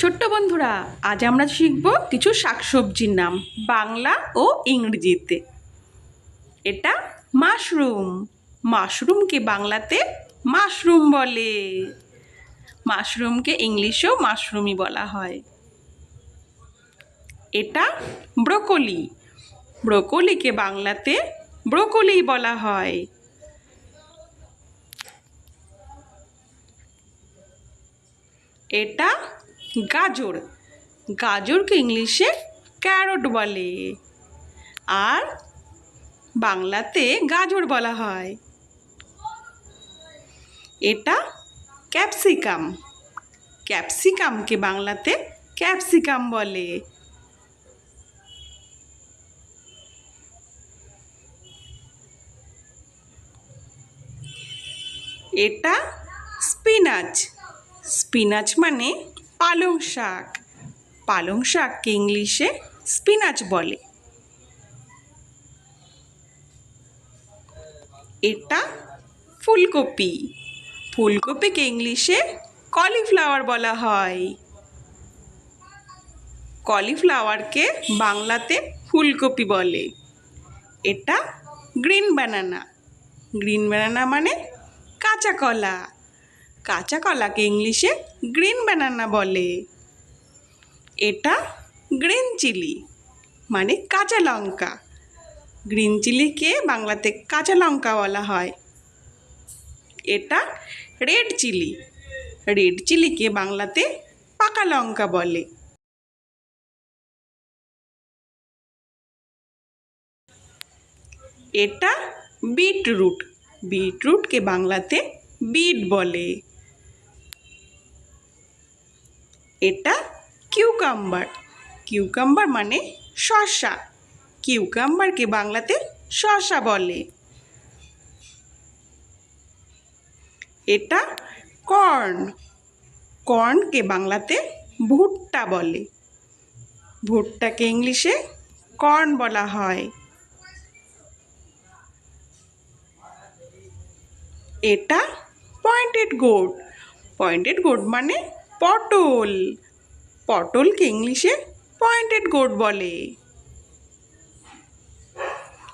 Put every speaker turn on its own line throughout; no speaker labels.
ছোট্ট বন্ধুরা, আজ আমরা শিখব কিছু শাকসবজির নাম, বাংলা ও ইংরেজিতে। এটা মাশরুম। মাশরুমকে বাংলাতে মাশরুম বলে। মাশরুমকে ইংলিশেও মাশরুমই বলা হয়। এটা ব্রোকলি। ব্রোকলিকে বাংলাতে ব্রোকলি বলা হয়। এটা গাজর। গাজরকে ইংলিশে ক্যারট বলে। আর বাংলাতে গাজর বলা হয়। এটা ক্যাপসিকাম। ক্যাপসিকামকে বাংলাতে ক্যাপসিকাম বলে। এটা স্পিনাচ। স্পিনাচ মানে পালং শাক। পালং শাককে ইংলিশে স্পিনাচ বলে। এটা ফুলকপি। ফুলকপিকে ইংলিশে কলিফ্লাওয়ার বলা হয়। কলিফ্লাওয়ারকে বাংলাতে ফুলকপি বলে। এটা গ্রিন ব্যানানা গ্রিন ব্যানানা মানে কাঁচা কলা। কাঁচা কলাকে ইংলিশে গ্রিন ব্যানানা বলে। এটা গ্রিন চিলি মানে কাঁচা লঙ্কা। গ্রিন চিলিকে বাংলাতে কাঁচা লঙ্কা বলা হয়। এটা রেড চিলি, রেড চিলিকে বাংলাতে পাকা লঙ্কা বলে। এটা বিটরুট, বিটরুটকে বাংলাতে বিট বলে। এটা কিউকাম্বার। কিউকাম্বার মানে শসা কিউকাম্বারকে বাংলাতে শসা বলে। এটা কর্ন। কর্নকে বাংলাতে ভুট্টা বলে। ভুট্টাকে ইংলিশে কর্ন বলা হয়। এটা পয়েন্টেড গোড পয়েন্টেড গোড মানে পটল। পটলকে ইংলিশে পয়েন্টেড গোড বলে।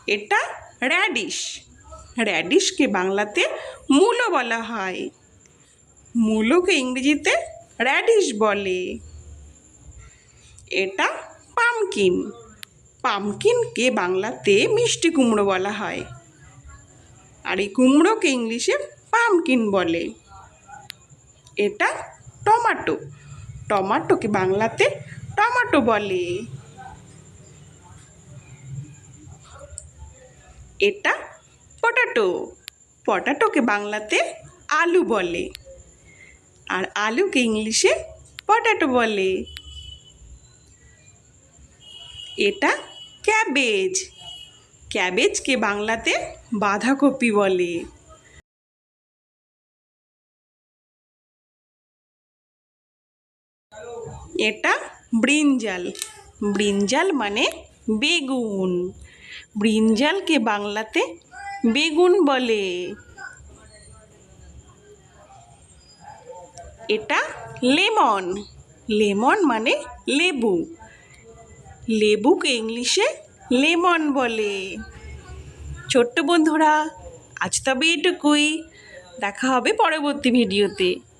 এটা র্যাডিশ র্যাডিশকে বাংলাতে মূলো বলা হয়। মূলোকে ইংরেজিতে র্যাডিশ বলে। এটা পামকিন পামকিনকে বাংলাতে মিষ্টি কুমড়ো বলা হয়। আর এই কুমড়োকে ইংলিশে পামকিন বলে। এটা টমাটো। টমাটোকে বাংলাতে? টমাটো বলে। এটা পটাটো। পটাটোকে বাংলাতে? আলু বলে। আর আলুকে ইংলিশে? পটাটো বলে। এটা ক্যাবেজ। ক্যাবেজকে বাংলাতে? বাঁধাকপি বলে। এটা ব্রিঞ্জাল। ব্রিঞ্জাল মানে বেগুন। ব্রিঞ্জালকে বাংলাতে বেগুন বলে। এটা লেমন। লেমন মানে লেবু। লেবুকে ইংলিশে লেমন বলে। ছোট্ট বন্ধুরা, আজ তবে এটুকুই। দেখা হবে পরবর্তী ভিডিওতে।